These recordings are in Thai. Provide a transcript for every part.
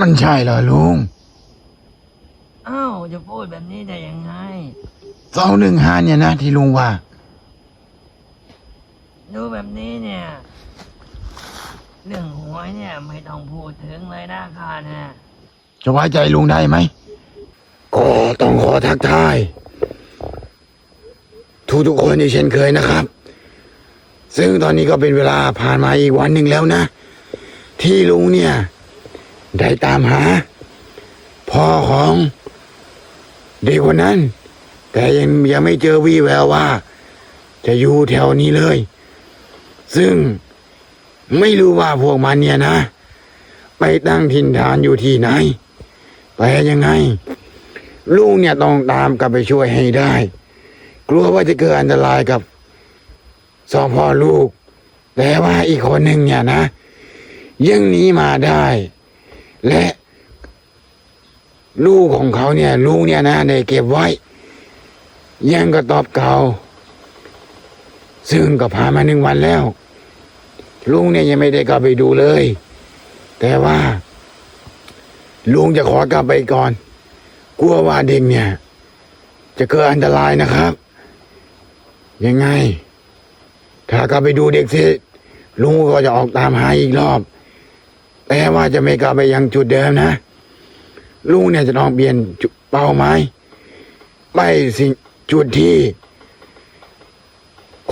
มันใช่เหรอลุงอ้าวจะพูดแบบนี้ได้ยังไงสองหนึ่งห้าเนี่ยนะที่ลุงว่า ดูแบบนี้เนี่ย เรื่องหวยเนี่ย ไม่ต้องพูดถึงเลยนะข้านะจะไว้ใจลุงได้ไหมก็ต้องขอทักทาย ทุกทุกๆคนที่เช่นเคยนะครับ ซึ่งตอนนี้ก็เป็นเวลาผ่านมาอีกวันหนึ่งแล้วนะ ที่ลุงเนี่ย ได้ตามหา พ่อของเด็กคนนั้น แต่ยังยังไม่เจอวี่แววว่า จะอยู่แถวนี้เลย ซึ่งไม่รู้ว่าพวกมันเนี่ยนะ ไปตั้งถิ่นฐานอยู่ที่ไหน ไปยังไงลุงเนี่ยต้องตามกลับไปช่วยให้ได้ กลัวว่าจะเกิดอันตรายกับสองพ่อลูก แต่ว่าอีกคนหนึ่งเนี่ยนะ ยังหนีมาได้ และลูกของเขาเนี่ยลุงเนี่ยนะได้เก็บไว้ ยังกระตอบเก่า ซึ่งก็ผ่านมาหนึ่งวันแล้ว ลุงเนี่ยยังไม่ได้กลับไปดูเลย แต่ว่า ลุงจะขอกลับไปก่อน กลัวว่าเด็กเนี่ย จะเกิดอันตรายนะครับ ยังไง ถ้ากลับไปดูเด็กเสร็จลุงก็จะออกตามหาอีกรอบ แต่ว่าจะไม่กลับไปยังจุดเดิมนะ ลุงเนี่ยจะต้องเปลี่ยนเป้าหมายไปสิ่งจุดที่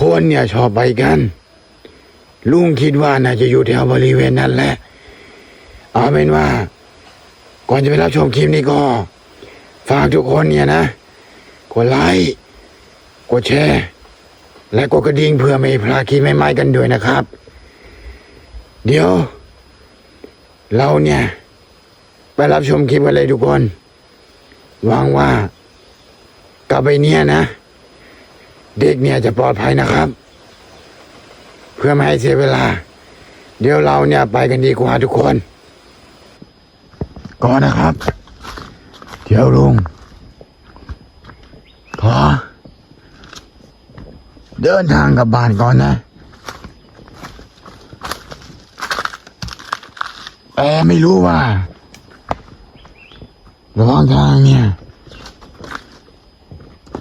คนเนี่ยชอบไปกัน ลุงคิดว่าน่าจะอยู่แถวบริเวณนั้นแหละเอาเป็นว่า ก่อนจะไปรับชมคลิปนี้ก็ ฝากทุกคนเนี่ยนะ กดไลค์กดแชร์ และกดกระดิ่งเพื่อไม่พลาดคลิปใหม่ๆกันด้วยนะครับ เดี๋ยว เราเนี่ย ไปรับชมคลิปกันเลยทุกคนหวังว่ากลับไปเนี่ยนะ เด็กเนี่ยจะปลอดภัยนะครับ เพื่อไม่ให้เสียเวลา เดี๋ยวเราเนี่ยไปกันดีกว่าทุกคนก่อนนะครับ เดี๋ยวลุงขอเดินทางกลับบ้านก่อนนะ แต่ไม่รู้ว่าระหว่างทางเนี่ย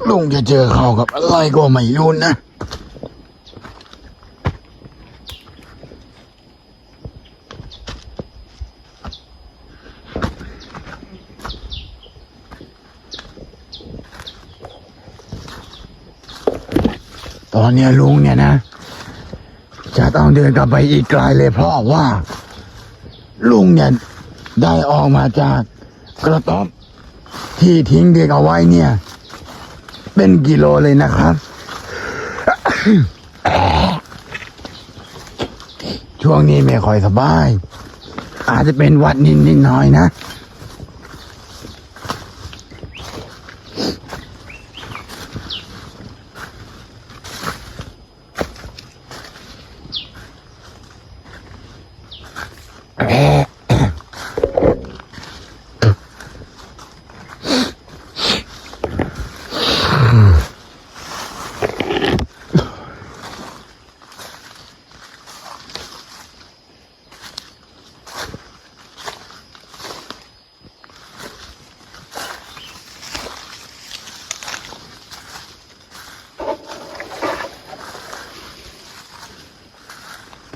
ลุงจะเจอเขากับอะไรก็ไม่รู้นะตอนเนี้ยลุงเนี่ยนะ จะต้องเดินกลับไปอีกไกลเลยเพราะว่า ลุงเนี่ยได้ออกมาจากกระต๊อบที่ทิ้งเด็กเอาไว้เนี่ย เป็นกิโลเลยนะครับ ช่วงนี้ไม่ค่อยสบาย อาจจะเป็นวัดนิดนิดหน่อยนะ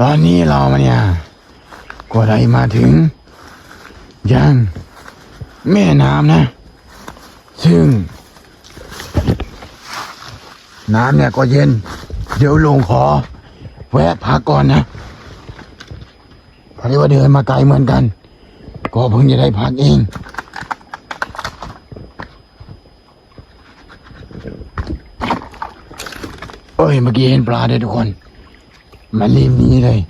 ตอนนี้รามาเนี่ย ก็ได้มาถึงยังแม่น้ำนะ ซึ่ง น้ำเนี่ยก็เย็น เดี๋ยวลงขอ แวะพักก่อนนะพราะว่าเดินมาไกลเหมือนกัน ก็เพิ่งจะได้พักเองเอ้ยเมื่อกี้เห็นปลาด้วยทุกคน มันรีบหนี้เลย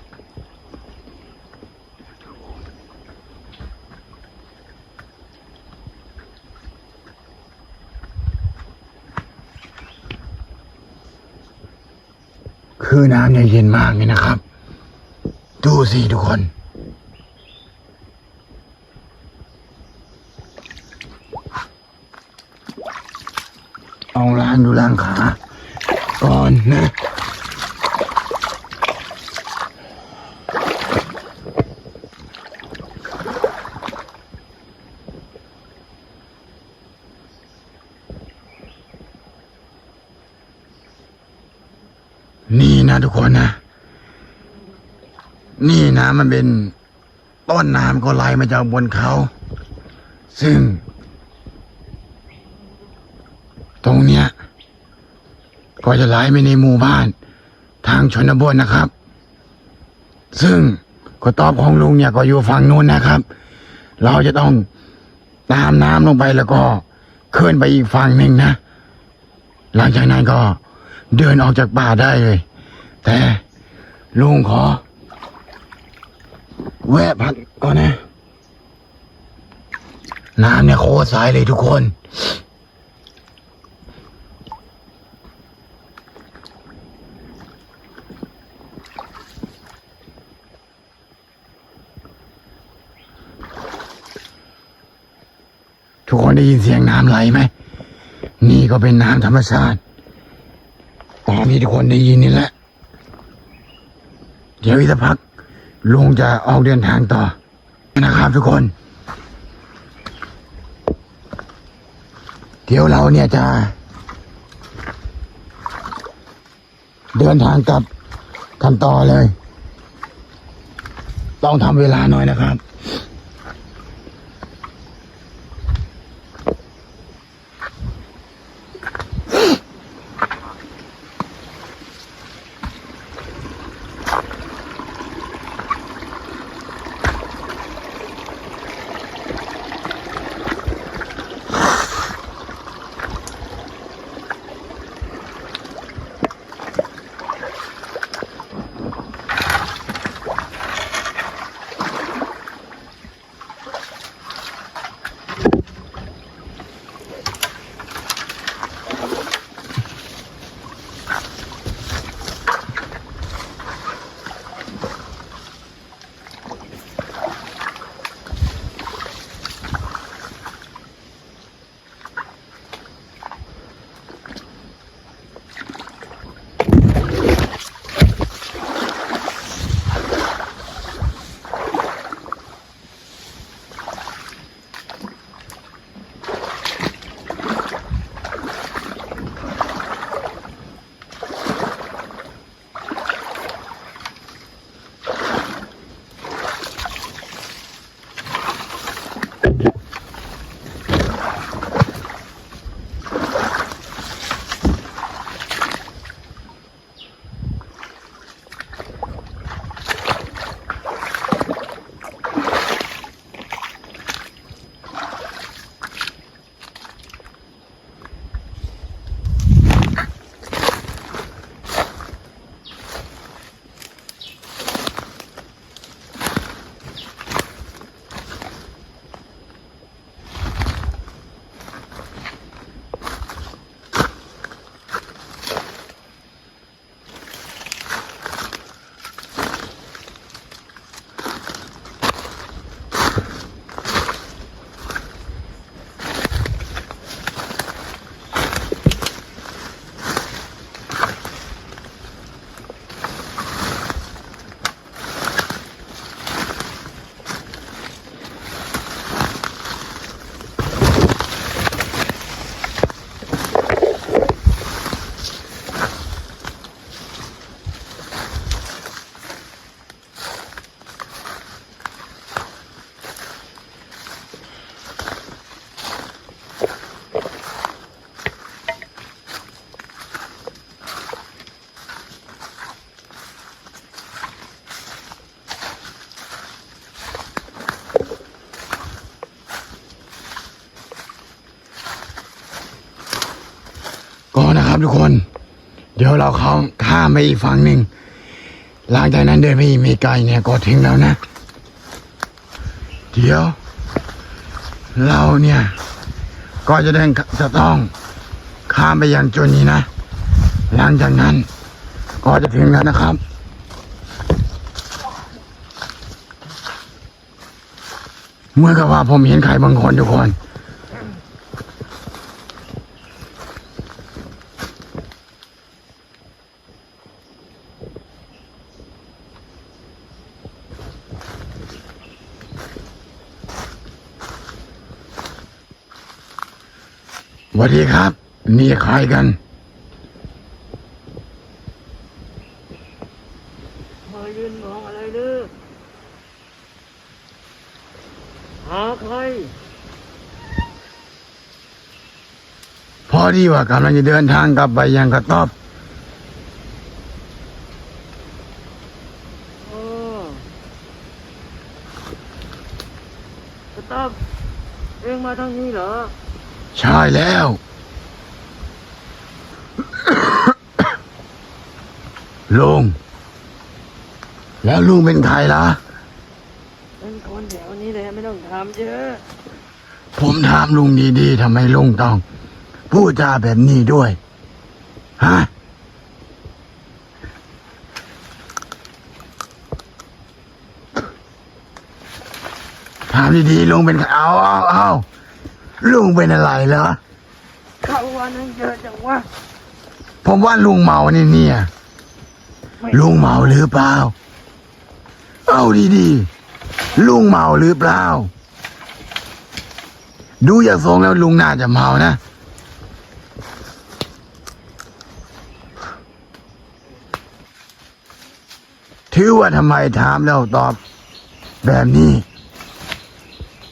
คือน้ำเนี่ยเย็นมากเลยนะครับ ดูสิทุกคน เอาล้างดูล้างขา ก่อนนะ อ นะทุกคนนะ นี่นะมันเป็นต้นน้ำก็ไหลมาจากบนเขา ซึ่ง ตรงเนี้ย ก็จะไหลไปในหมู่บ้าน ทางชนบทนะครับ ซึ่งก็ตอบของลุงเนี่ยก็อยู่ฝั่งนู้นนะครับ เราจะต้องตามน้ำลงไปแล้วก็ขึ้นไปอีกฝั่งหนึ่งนะ หลังจากนั้นก็เดินออกจากป่าได้เลย แต่ลุงขอ แวะพักก่อนนะ น้ำเนี่ยโคตรใสเลยทุกคน ทุกคนได้ยินเสียงน้ำไหลไหม นี่ก็เป็นน้ำธรรมชาติตามที่ทุกคนได้ยินนี่แหละ เดี๋ยวอีกสักพักลุงจะออกเดินทางต่อ นะครับทุกคน เดี๋ยวเราเนี่ยจะ เดินทางกลับกันต่อเลย ต้องทำเวลาหน่อยนะครับ นะครับทุกคน เดี๋ยวเราเขาข้ามไปอีกฝั่งหนึ่งหลังจากนั้นเดินไปอีกไม่ไกลเนี่ยก็ถึงแล้วนะ เดี๋ยว เราเนี่ย ก็จะเดินจะต้องข้ามไปยังจุดนี้นะ หลังจากนั้น ก็จะถึงแล้วนะครับเมื่อกับว่าผมเห็นใครบางคนทุกคน วัสดีครับ นี่ใครกัน มายืนมองอะไรลึกหาใคร พอดีว่ากำลังจะเดินทางกลับไปยังกระต๊อบโอ้กระต๊อบเองมาทางนี้เหรอ ใช่แล้ว ลุง แล้วลุงเป็นใครล่ะ เป็นคนแถวนี้เลยไม่ต้องทำเยอะ ผมถามลุงดีๆทำไมลุงต้อง พูดจาแบบนี้ด้วย ฮะ ถามดีๆลุงเป็นใครเอาเอาเอา ลุงเป็นอะไรเหรอเข้าวันนั้นเยอะจังวะผมว่าลุงเมานี่เนี่ยไม่ลุงเมาหรือเปล่า เอาดีๆลุงเมาหรือเปล่า ดูอย่างทรงแล้วลุงน่าจะเมานะ ถือว่าทำไมถามแล้วตอบแบบนี้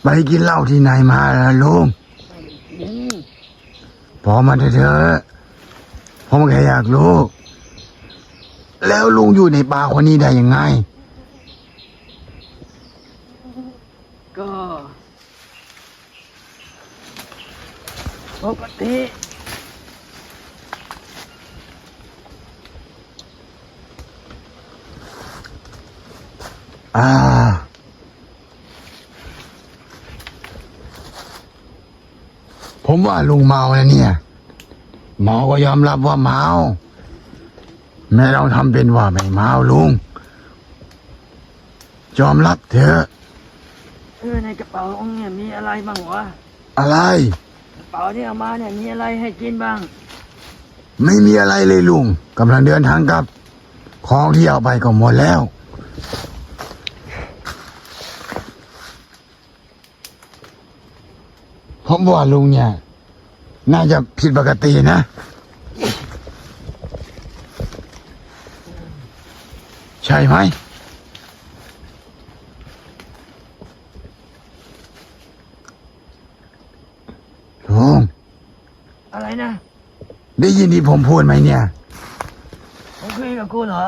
ไปกินเหล้าที่ไหนมาล่ะลุงกินพอมาเถอะเถอะผมแค่อยากรู้ แล้วลุงอยู่ในป่าคนนี้ได้ยังไง ก็ปกติอ่า ผมว่าลุงเมาแล้วเนี่ยเมาก็ยอมรับว่าเมา แม่ต้องทำเป็นว่าไม่เมาลุง ยอมรับเถอะ เออในกระเป๋าองค์เนี่ยมีอะไรบ้างวะอะไร กระเป๋าที่เอามาเนี่ยมีอะไรให้กินบ้าง ไม่มีอะไรเลยลุงกำลังเดินทางกลับ ของที่เอาไปก็หมดแล้ว ผมว่าลุงเนี่ย น่าจะผิดปกตินะใช่ไหมลุงอะไรนะ ได้ยินที่ผมพูดไหมเนี่ยผมคุยกับกูเหรอ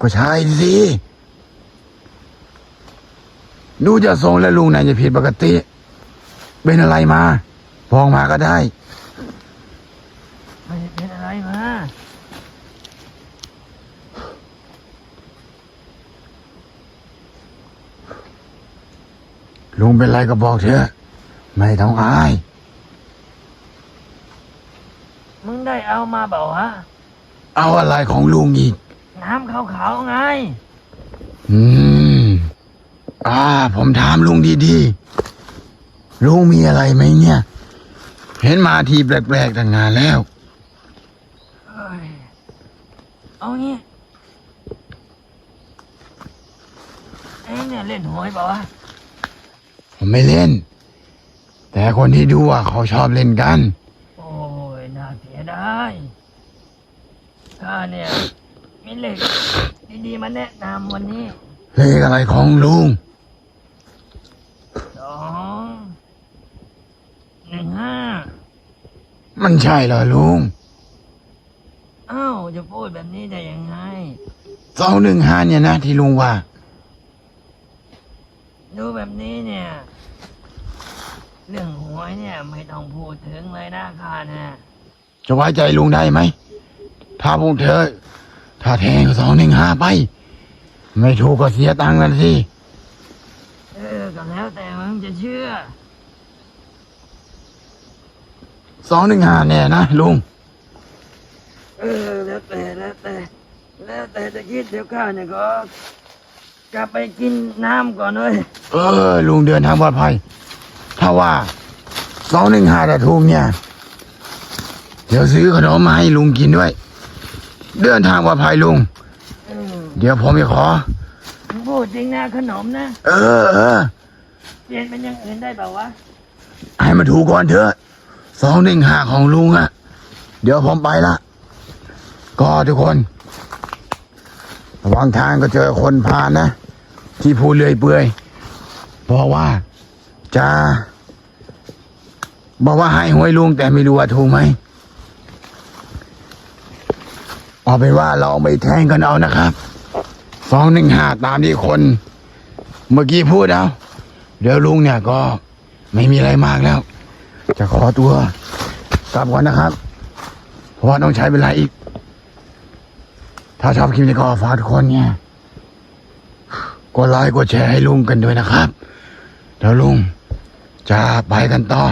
ก็ใช่สิดูจะทรงและลุงน่าจะผิดปกติ เป็นอะไรมา พองมาก็ได้ไม่ได้เป็นอะไรมาลุงเป็นไรก็บอกเถอะไม่ต้องอาย มึงได้เอามาเปล่าวะเอาอะไรของลุงอีก น้ำขาวๆไง อืม อ่า ผมถามลุงดีๆ ลุงมีอะไรไหมเนี่ย เห็นมาทีแปลกๆตั้งนานแล้วเอ้ยเอางี้เอ้เนี่ยเล่นหวยเปล่าวะผมไม่เล่น แต่คนที่ดูอะเขาชอบเล่นกัน โอ้ยน่าเสียดายข้าเนี่ยมีเหล็กดีๆมาแนะนำวันนี้ เลขอะไรของลุง สองหนึ่งห้า มันใช่เหรอลุงเอ้าจะพูดแบบนี้ได้ยังไง สองหนึ่งห้าเนี่ยนะที่ลุงว่า ดูแบบนี้เนี่ย เรื่องหวยเนี่ยไม่ต้องพูดถึงเลยนะข้าเนี่ยจะไว้ใจลุงได้ไหม ถ้าพวกเธอ ถ้าแทงสองหนึ่งห้าไป ไม่ถูกก็เสียตังค์กันสิ เออก็แล้วแต่มึงจะเชื่อ สองหนึ่งห้าแน่นะลุง เออแล้วแต่แล้วแต่แล้วแต่จะคิดเดี๋ยวข้าเนี่ยก็กลับไปกินน้ำก่อนเลยเออ ลุงเดินทางปลอดภัย ถ้าว่าสองหนึ่งห้าแต่ถูกเนี่ย เดี๋ยวซื้อขนมมาให้ลุงกินด้วย เดินทางปลอดภัยลุง เออเดี๋ยวผมจะขอ มึงพูดจริงนะขนมนะ เออเออเปลี่ยนเป็นอย่างอื่นได้เปล่าวะให้มาถูกก่อนเถอะ สองหนึ่งห้าของลุงอะเดี๋ยวผมไปละ ก็ทุกคนระหว่างทางก็เจอคนพานะ ที่พูดเลื่อยเปื่อยบอกว่าจะบอกว่าให้หวยลุงแต่ไม่รู้ว่าถูกไหมเอาเป็นว่าเราเอาไปแทงกันเอานะครับสองหนึ่งห้าตามที่คน เมื่อกี้พูดเอาเดี๋ยวลุงเนี่ยก็ไม่มีอะไรมากแล้ว จะขอตัวกลับก่อนนะครับ เพราะว่าต้องใช้เวลาอีก ถ้าชอบคลิปนี้ก็ฝากทุกคนเนี่ยกดไลค์กดแชร์ให้ลุงกันด้วยนะครับ เดี๋ยวลุงจะไปกันต่อ